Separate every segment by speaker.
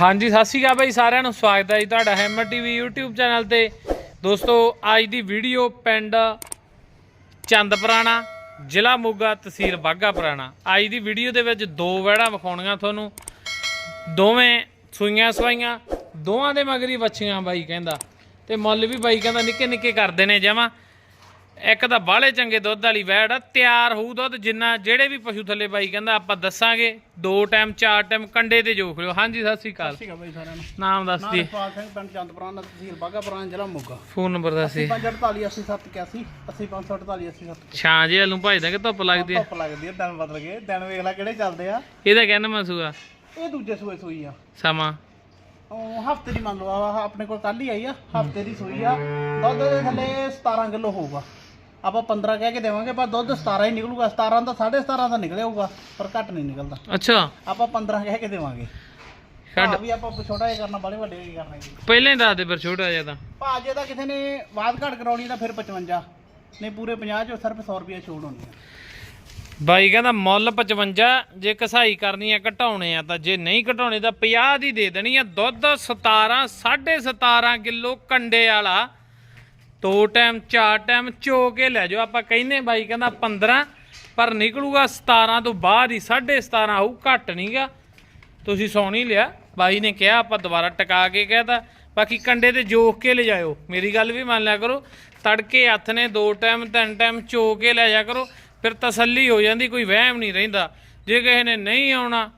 Speaker 1: ਹਾਂਜੀ, ਸਤਿ ਸ਼੍ਰੀ ਅਕਾਲ ਬਾਈ ਸਾਰਿਆਂ ਨੂੰ। ਸਵਾਗਤ ਹੈ ਜੀ ਤੁਹਾਡਾ ਹੈਮਰ ਟੀਵੀ YouTube ਚੈਨਲ ਤੇ। ਦੋਸਤੋ, ਅੱਜ ਦੀ ਵੀਡੀਓ ਪਿੰਡ ਚੰਦ ਪੁਰਾਣਾ ਜ਼ਿਲ੍ਹਾ ਮੋਗਾ, ਤਹਿਸੀਲ ਬਾਗਾ ਪੁਰਾਣਾ ਅੱਜ ਦੀ ਵੀਡੀਓ ਦੇ ਵਿੱਚ ਦੋ ਵਹਿੜਾਂ ਵਿਖਾਉਣੀਆਂ ਤੁਹਾਨੂੰ। ਦੋਵੇਂ ਸੂਈਆਂ ਸਵਾਈਆਂ, ਦੋਵਾਂ ਦੇ ਮਗਰੀ ਵੱਛੀਆਂ ਬਾਈ ਕਹਿੰਦਾ। ਤੇ ਮੁੱਲ ਵੀ ਬਾਈ ਕਹਿੰਦਾ ਨਿੱਕੇ ਨਿੱਕੇ ਕਰਦੇ ਨੇ ਜਮਾ। ਇੱਕ ਤਾਂ ਬਾਹਲੇ ਚੰਗੇ ਦੁੱਧ ਵਾਲੀ ਵੈੜ ਆ ਤਿਆਰ ਹੋਊ ਦੁੱਧ ਜਿੰਨਾ ਜਿਹੜੇ ਵੀ ਪਸ਼ੂ ਥੱਲੇ ਬਾਈ ਕਹਿੰਦਾ ਆਪਾਂ ਦੱਸਾਂਗੇ ਦੋ ਟਾਈਮ ਚਾਰ ਟਾਈਮ ਕੰਡੇ ਤੇ ਜੋਖ ਲਿਓ। ਹਾਂਜੀ ਸਤਿ ਸ੍ਰੀ ਅਕਾਲ।
Speaker 2: ਠੀਕ ਆ ਬਾਈ ਸਾਰਿਆਂ ਨੂੰ।
Speaker 1: ਨਾਮ ਦੱਸ ਦੀ।
Speaker 2: ਰਸਪਾਲ ਸਿੰਘ ਪਿੰਡ ਚੰਦਪੁਰਾਂ ਦਾ ਤਹਿਸੀਲ ਬਾਘਾਪੁਰਾਂ ਜ਼ਿਲ੍ਹਾ ਮੋਗਾ।
Speaker 1: ਫੋਨ ਨੰਬਰ ਦੱਸ ਦੀ।
Speaker 2: 548 80781 80548 807
Speaker 1: ਛਾਂ ਜੇ ਨੂੰ ਭਜਦਾ ਕਿ ਧੁੱਪ ਲੱਗਦੀ ਹੈ
Speaker 2: ਧੁੱਪ ਲੱਗਦੀ ਆ ਦਿਨ ਬਦਲ ਗਏ। ਦਿਨ ਵੇਖ ਲੈ ਕਿਹੜੇ ਚੱਲਦੇ ਆ।
Speaker 1: ਇਹਦਾ ਕਹਿੰਦਾ ਮਸੂਆ
Speaker 2: ਇਹ ਦੂਜੇ ਸੂਏ ਸੂਈ ਆ।
Speaker 1: ਸਮਾਂ?
Speaker 2: ਉਹ ਹਫ਼ਤੇ ਦੀ ਮੰਨ ਲਓ ਆਪਣੇ ਕੋਲ ਕੱਲ ਹੀ ਆਈ ਆ ਹਫ਼ਤੇ ਦੀ ਸੂਈ ਆ। ਦੁੱਧ ਦੇ ਥੱਲੇ 17 ਕਿਲੋ ਹੋਊਗਾ। ਆਪਾਂ 15 ਕਹਿ ਕੇ ਦੇਵਾਂਗੇ ਪਰ ਦੁੱਧ 17 ਹੀ ਨਿਕਲੂਗਾ। 17 ਦਾ 17.5 ਦਾ ਨਿਕਲਿਆ ਹੋਊਗਾ ਪਰ ਘੱਟ ਨਹੀਂ ਨਿਕਲਦਾ।
Speaker 1: ਅੱਛਾ।
Speaker 2: ਆਪਾਂ 15 ਕਹਿ ਕੇ ਦੇਵਾਂਗੇ।
Speaker 1: ਛੱਡ।
Speaker 2: ਹਾਂ ਵੀ ਆਪਾਂ ਛੋਟਾ ਜਿਹਾ ਕਰਨਾ ਬਾਲੇ ਵੱਡੇ ਕੀ ਕਰਨਾ ਜੀ।
Speaker 1: ਪਹਿਲਾਂ ਹੀ ਦੱਸ ਦੇ ਫਿਰ ਛੋਟਾ ਜਿਹਾ ਤਾਂ।
Speaker 2: ਭਾ ਜੇ ਤਾਂ ਕਿਸੇ ਨੇ ਬਾਦ ਘੱਟ ਕਰਾਉਣੀ ਤਾਂ ਫਿਰ 55 ਨਹੀਂ ਪੂਰੇ 50 ਚੋਂ ਸਿਰਫ 100 ਰੁਪਏ ਛੋੜ ਹੋਣੀ ਆ।
Speaker 1: ਬਾਈ ਕਹਿੰਦਾ ਮੁੱਲ 55 ਜੇ ਕਸਾਈ ਕਰਨੀ ਆ ਘਟਾਉਣੇ ਆ ਤਾਂ ਜੇ ਨਹੀਂ ਘਟਾਉਣੇ ਤਾਂ 50 ਦੀ ਦੇ ਦੇਣੀ ਆ ਦੁੱਧ 17 17.5 ਕਿਲੋ ਕੰਡੇ ਵਾਲਾ। ਦੋ ਟਾਈਮ, ਚਾਰ ਟਾਈਮ ਚੋ ਕੇ ਲੈ ਜਾਓ। ਆਪਾਂ ਕਹਿੰਦੇ ਬਾਈ, ਕਹਿੰਦਾ 15 ਪਰ ਨਿਕਲੂਗਾ 17 ਤੋਂ ਬਾਅਦ ਹੀ 17.5 ਆਊ, ਘੱਟ ਨਹੀਂਗਾ। ਤੁਸੀਂ ਸੌਣ ਹੀ ਲਿਆ। ਬਾਈ ਨੇ ਕਿਹਾ, ਆਪਾਂ ਦੁਬਾਰਾ ਟਿਕਾ ਕੇ ਕਹਿਤਾ ਬਾਕੀ ਕੰਡੇ ਤੇ ਜੋਖ ਕੇ ਲੈ ਜਾਇਓ। ਮੇਰੀ ਗੱਲ ਵੀ ਮੰਨ ਲਿਆ ਕਰੋ। ਤੜਕੇ ਹੱਥ ਨੇ ਦੋ ਟਾਈਮ, ਤਿੰਨ ਟਾਈਮ ਚੋ ਕੇ ਲੈ ਜਾ ਕਰੋ। ਫਿਰ ਤਸੱਲੀ ਹੋ ਜਾਂਦੀ, ਕੋਈ ਵਹਿਮ ਨਹੀਂ ਰਹਿੰਦਾ। ਜੇ ਕਿਸੇ ਨੇ ਨਹੀਂ ਆਉਣਾ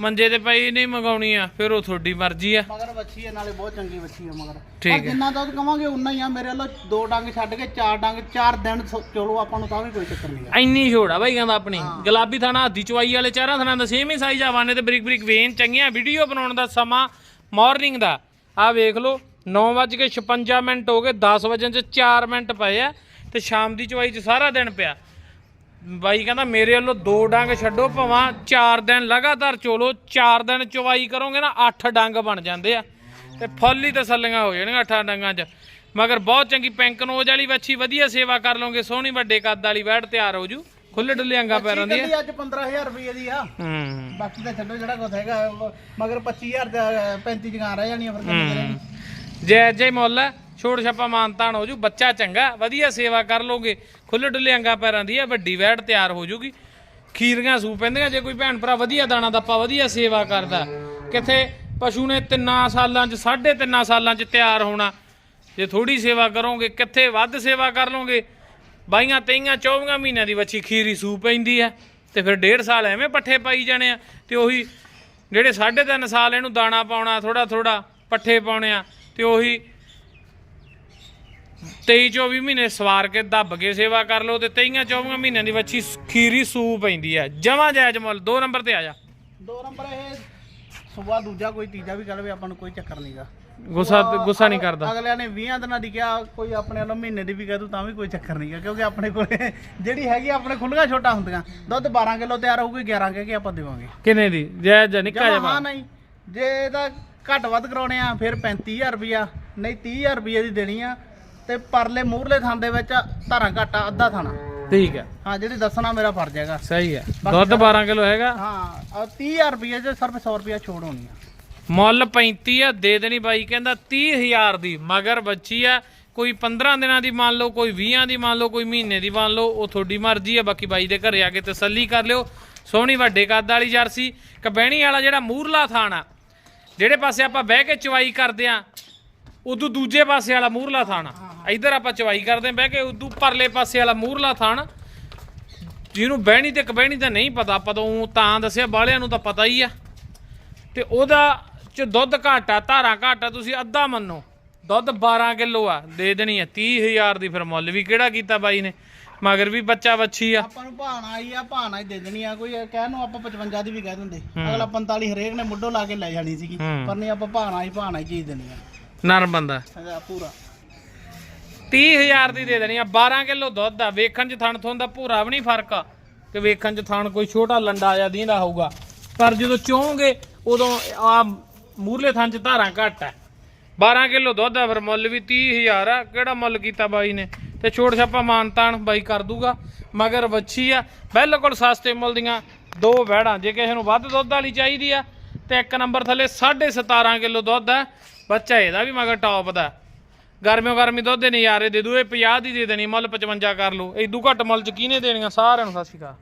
Speaker 1: ਮੰਜੇ ਤੇ ਪਈ ਨਹੀਂ ਮੰਗਾਉਣੀ ਆ ਫਿਰ ਉਹ ਤੁਹਾਡੀ ਮਰਜ਼ੀ ਆ।
Speaker 2: ਮਗਰ ਵੱਛੀ ਹੈ ਨਾਲੇ ਬਹੁਤ ਚੰਗੀ ਵੱਛੀ ਹੈ ਮਗਰ।
Speaker 1: ਠੀਕ
Speaker 2: ਪਰ
Speaker 1: ਹੈ।
Speaker 2: ਜਿੰਨਾ ਦੁੱਧ ਕਵਾਂਗੇ ਉਨਾ ਹੀ ਆ ਮੇਰੇ ਵੱਲੋਂ ਦੋ ਡੰਗ ਛੱਡ ਕੇ ਚਾਰ ਡੰਗ ਚਾਰ ਦਿਨ ਸੋ- ਚਲੋ ਆਪਾਂ ਨੂੰ ਤਾਂ ਵੀ ਕੋਈ ਚੱਕਰ ਨਹੀਂ ਆ।
Speaker 1: ਇੰਨੀ ਛੋੜ ਆ ਬਾਈ ਕਹਿੰਦਾ ਆਪਣੀ। ਗੁਲਾਬੀ ਥਾਣਾ ਹੱਦੀ ਚਵਾਈ ਵਾਲੇ ਚਾਰਾਂ ਥਾਣਾ ਦਾ ਸੇਮ ਹੀ ਸਾਈਜ਼ ਆ ਵਾਨੇ ਤੇ ਬਰੀਕ ਬਰੀਕ ਵੇਨ ਚੰਗੀਆਂ ਵੀਡੀਓ ਬਣਾਉਣ ਦਾ ਸਮਾਂ ਮਾਰਨਿੰਗ ਦਾ। ਆ ਵੇਖ ਲਓ 9:56 ਮਿੰਟ ਹੋ ਗਏ 10 ਵਜੇ ਚ 4 ਮਿੰਟ ਪਏ ਆ ਤੇ ਸ਼ਾਮ ਦੀ ਚਵਾਈ ਚ ਸਾਰਾ ਦਿਨ ਪਿਆ। ਬਾਈ ਕਹਿੰਦਾ ਮੇਰੇ ਵੱਲੋਂ ਦੋ ਡੰਗ ਛੱਡੋ ਭਵਾਂ 4 ਦਿਨ ਲਗਾਤਾਰ ਚੋਲੋ 4 ਦਿਨ ਚਵਾਈ ਕਰੋਗੇ ਨਾ 8 ਡੰਗ ਬਣ ਜਾਂਦੇ ਆ। ਤੇ ਫੁੱਲ ਹੀ ਤਸੱਲੀਆਂ ਹੋ ਜਾਣਗੀਆਂ 8 ਡੰਗਾਂ 'ਚ। ਮਗਰ ਬਹੁਤ ਚੰਗੀ ਪੈਂਕ ਨੋਜ ਵਾਲੀ ਵੱਛੀ ਵਧੀਆ ਸੇਵਾ ਕਰ ਲਓਗੇ ਸੋਹਣੀ ਵੱਡੇ ਕੱਦ ਵਾਲੀ ਵੈੜ ਤਿਆਰ ਹੋ ਜੂ। ਖੁੱਲੇ ਡੁੱਲੇ ਅੰਗਾ ਪੈਰਾਂ ਦੀ
Speaker 2: ਅੱਜ 15000 ਰੁਪਏ ਦੀ ਆ।
Speaker 1: ਹੂੰ।
Speaker 2: ਬਾਕੀ ਤਾਂ ਛੱਡੋ ਜਿਹੜਾ ਕੁਝ ਹੈਗਾ ਮਗਰ 25000 ਦਾ 35 ਜਗਾਂ ਰਹਿ ਜਾਣੀਆਂ ਫਿਰ
Speaker 1: ਜੈ ਜੈ ਮੁੱਲ ਹੈ, ਛੋੜ ਛਾਪਾ ਮਾਨਤਾਨ ਹੋ ਜੂ, ਬੱਚਾ ਚੰਗਾ, ਵਧੀਆ ਸੇਵਾ ਕਰ ਲੋਗੇ ਖੁੱਲੇ ਡੁੱਲੇ ਅੰਗਾ ਪੈਰਾਂ ਦੀ ਆ, ਵੱਡੀ ਵੈੜ ਤਿਆਰ ਹੋ ਜੂਗੀ। ਖੀਰੀਆਂ ਸੂ ਪੈਂਦੀਆਂ, ਜੇ ਕੋਈ ਭੈਣ ਭਰਾ ਵਧੀਆ ਦਾਣਾ ਦੱਪਾ, ਵਧੀਆ ਸੇਵਾ ਕਰਦਾ। ਕਿੱਥੇ ਪਸ਼ੂ ਨੇ ਤਿੰਨਾਂ ਸਾਲਾਂ ਚ, ਸਾਢੇ ਤਿੰਨਾਂ ਸਾਲਾਂ ਚ ਤਿਆਰ ਹੋਣਾ। ਜੇ ਥੋੜੀ ਸੇਵਾ ਕਰੋਗੇ, ਕਿੱਥੇ ਵੱਧ ਸੇਵਾ ਕਰ ਲੋਗੇ ਬਾਈਆਂ, ਤੇਈਆਂ 24 ਮਹੀਨਿਆਂ ਦੀ ਬੱਚੀ ਖੀਰੀ ਸੂ ਪੈਂਦੀ ਆ, ਤੇ ਫਿਰ ਡੇਢ ਸਾਲ ਐਵੇਂ ਪੱਠੇ ਪਾਈ ਜਾਣੇ ਆ, ਤੇ ਉਹੀ ਜਿਹੜੇ ਸਾਢੇ ਤਿੰਨ ਸਾਲ ਇਹਨੂੰ ਦਾਣਾ ਪਾਉਣਾ ਥੋੜਾ ਥੋੜਾ ਪੱਠੇ ਪਾਉਣੇ ਆ, ਤੇ ਉਹੀ 23 24 ਮਹੀਨੇ ਸਵਾਰ ਕੇ ਦੱਬ ਕੇ ਸੇਵਾ ਕਰ ਲਓ ਤੇ 23 24 ਮਹੀਨਿਆਂ ਦੀ ਬੱਚੀ ਖੀਰੀ ਸੂ ਪੈਂਦੀ ਆ ਜਮਾ ਜਾਇਜ਼ ਮੁੱਲ ਦੋ ਨੰਬਰ ਤੇ ਆ ਜਾ।
Speaker 2: ਦੋ ਨੰਬਰ ਇਹ ਸੁਬਾ ਦੂਜਾ ਕੋਈ ਤੀਜਾ ਵੀ ਕਹਵੇ ਆਪਾਂ ਨੂੰ ਕੋਈ ਚੱਕਰ ਨਹੀਂਗਾ
Speaker 1: ਗੁੱਸਾ ਗੁੱਸਾ ਨਹੀਂ ਕਰਦਾ।
Speaker 2: ਅਗਲਿਆਂ ਨੇ 20 ਦਿਨਾਂ ਦੀ ਕਿਹਾ ਕੋਈ ਆਪਣੇ ਵੱਲੋਂ ਮਹੀਨੇ ਦੀ ਵੀ ਕਹਿ ਦੂ ਤਾਂ ਵੀ ਕੋਈ ਚੱਕਰ ਨਹੀਂਗਾ ਕਿਉਂਕਿ ਆਪਣੇ ਕੋਲੇ ਜਿਹੜੀ ਹੈਗੀ ਆਪਣੇ ਖੁੱਲੀਆਂ ਛੋਟਾ ਹੁੰਦੀਆਂ। ਦੁੱਧ 12 ਕਿਲੋ ਤਿਆਰ ਹੋਊਗੀ 11 ਕਹਿ ਕੇ ਆਪਾਂ ਦੇਵਾਂਗੇ।
Speaker 1: ਕਿੰਨੇ ਦੀ? ਜਾਇਜ਼ ਜਾਂ ਨਿੱਕਾ ਜਿਹਾ
Speaker 2: ਹਾਂ ਨਹੀਂ ਜੇ ਇਹਦਾ ਘੱਟ ਵੱਧ ਕਰਾਉਣੇ ਆ ਫਿਰ 35000 ਰੁਪਿਆ ਨਹੀਂ 30000 ਰੁਪਏ ਦੀ ਦੇਣੀ ਆ ਤੇ ਪਰਲੇ ਮੂਹਰਲੇ ਥਾਂ ਦੇ ਵਿੱਚ ਧਾਰਾਂ ਘਾਟਾ ਅੱਧਾ ਥਾਣਾ।
Speaker 1: ਠੀਕ ਹੈ।
Speaker 2: ਹਾਂ ਜਿਹੜੀ ਦੱਸਣਾ ਮੇਰਾ ਫਰਜ਼ ਹੈਗਾ।
Speaker 1: ਸਹੀ ਹੈ। ਦੁੱਧ 12 ਕਿਲੋ ਹੈਗਾ?
Speaker 2: ਹਾਂ ਆਹ 30000 ਰੁਪਏ ਚ ਸਿਰਫ 100 ਰੁਪਿਆ ਛੋੜ ਹੋਣੀ ਆ।
Speaker 1: ਮੁੱਲ 35 ਆ ਦੇ ਦੇਣੀ ਬਾਈ ਕਹਿੰਦਾ 30000 ਦੀ ਮਗਰ ਬੱਚੀ ਆ। ਕੋਈ 15 ਦਿਨਾਂ ਦੀ ਮੰਨ ਲਓ ਕੋਈ 20 ਦੀ ਮੰਨ ਲਓ ਕੋਈ ਮਹੀਨੇ ਦੀ ਮੰਨ ਲਓ ਉਹ ਤੁਹਾਡੀ ਮਰਜ਼ੀ ਆ। ਬਾਕੀ ਬਾਈ ਦੇ ਘਰੇ ਆ ਕੇ ਤਸੱਲੀ ਕਰ ਲਿਓ। ਸੋਹਣੀ ਵੱਡੇ ਕੱਦ ਵਾਲੀ ਜਰਸੀ ਕਬੈਣੀ ਵਾਲਾ ਜਿਹੜਾ ਮੂਰਲਾ ਥਾਣ ਜਿਹੜੇ ਪਾਸੇ ਆਪਾਂ ਬਹਿ ਕੇ ਚਵਾਈ ਕਰਦੇ ਆ ਉਦੋਂ ਦੂਜੇ ਪਾਸੇ ਵਾਲਾ ਮੂਰਲਾ ਥਾਣ ਇੱਧਰ ਆਪਾਂ ਚਵਾਈ ਕਰਦੇ ਬਹਿ ਕੇ ਉਦੋਂ ਪਰਲੇ ਪਾਸੇ ਵਾਲਾ ਮੂਰਲਾ ਥਾਣ। ਜਿਹਨੂੰ ਬਹਿਣੀ ਤੇ ਕਬਹਿਣੀ ਦਾ ਨਹੀਂ ਪਤਾ ਆਪਾਂ ਤਾਂ ਦੱਸਿਆ ਬਾਹਲਿਆਂ ਨੂੰ ਤਾਂ ਪਤਾ ਹੀ ਆ। ਤੇ ਉਹਦਾ ਚ ਦੁੱਧ ਘਾਟਾ ਧਾਰਾਂ ਘਾਟਾ ਤੁਸੀਂ ਅੱਧਾ ਮੰਨੋ। ਦੁੱਧ 12 ਕਿਲੋ ਆ ਦੇ ਦੇਣੀ ਆ 30000 ਦੀ ਫਿਰ ਮੁੱਲ ਵੀ ਕਿਹੜਾ ਕੀਤਾ ਬਾਈ ਨੇ? ਮਗਰ ਵੀ ਬੱਚਾ ਵੱਛੀ ਆ।
Speaker 2: ਆਪਾਂ ਨੂੰ ਭਾਣਾ ਆਈ ਆ ਭਾਣਾ ਹੀ ਦੇ ਦੇਣੀ ਆ ਕੋਈ ਕਹਿਣ ਨੂੰ ਆਪਾਂ 55 ਦੀ ਵੀ ਕਹਿ ਦਿੰਦੇ। ਅਗਲਾ 45 ਹਰੇਕ ਨੇ ਮੁੱਢੋਂ ਲਾ ਕੇ ਲੈ ਜਾਣੀ ਸੀਗੀ। ਪਰ ਨਹੀਂ ਆਪਾਂ ਭਾਣਾ ਹੀ ਭਾਣਾ ਹੀ ਚੀਜ਼ ਦੇਣੀ ਆ।
Speaker 1: ਨਰਮ ਬੰਦਾ।
Speaker 2: ਪੂਰਾ।
Speaker 1: 30000 ਦੀ ਦੇ ਦੇਣੀ ਆ 12 ਕਿਲੋ ਦੁੱਧ ਆ, ਵੇਖਣ ਚ ਥਣ ਥੋਂ ਦਾ ਭੂਰਾ ਵੀ ਨਹੀਂ ਫ਼ਰਕ ਆ। ਕਿ ਵੇਖਣ ਚ ਥਣ ਕੋਈ ਛੋਟਾ ਲੰਡਾ ਜਾਂ ਦੀਂਦਾ ਹੋਊਗਾ। ਪਰ ਜਦੋਂ ਚੋਂਗੇ, ਉਦੋਂ ਆ ਮੂਰਲੇ ਥਣ ਚ ਧਾਰਾਂ ਘੱਟ ਆ। 12 ਕਿਲੋ ਦੁੱਧ ਆ, ਫਿਰ ਮੁੱਲ ਵੀ 30000 ਆ। ਕਿਹੜਾ ਮੁੱਲ ਕੀਤਾ ਬਾਈ ਨੇ? ਤੇ ਛੋਟ ਛਾਪਾ ਮਾਨਤਾਨ ਬਾਈ ਕਰ ਦੂਗਾ। ਮਗਰ ਵੱਛੀ ਆ, ਬਿਲਕੁਲ ਸਸਤੇ ਮੁੱਲ ਦੀਆਂ ਦੋ ਵਹਿੜਾਂ, ਜੇ ਕਿਸੇ ਨੂੰ ਵੱਧ ਦੁੱਧ ਵਾਲੀ ਚਾਹੀਦੀ ਆ, ਤੇ ਇੱਕ ਨੰਬਰ ਥੱਲੇ 17.5 ਕਿਲੋ ਦੁੱਧ ਹੈ ਬੱਚਾ ਇਹਦਾ ਵੀ ਮਗਰ ਟੌਪ ਦਾ। ਗਰਮਿਓ ਗਰਮੀ ਦੁੱਧ ਦੇ ਨਜ਼ਾਰੇ ਦੇ ਦੂ, ਇਹ 50 ਦੀ ਦੇ ਦੇਣੀ, ਮੁੱਲ 55 ਕਰ ਲਓ ਇਦੋਂ ਘੱਟ ਮੁੱਲ ਚ ਕਿਹਨੇ ਦੇਣੀਆਂ? ਸਾਰਿਆਂ ਨੂੰ ਸਤਿ ਸ਼੍ਰੀ ਅਕਾਲ।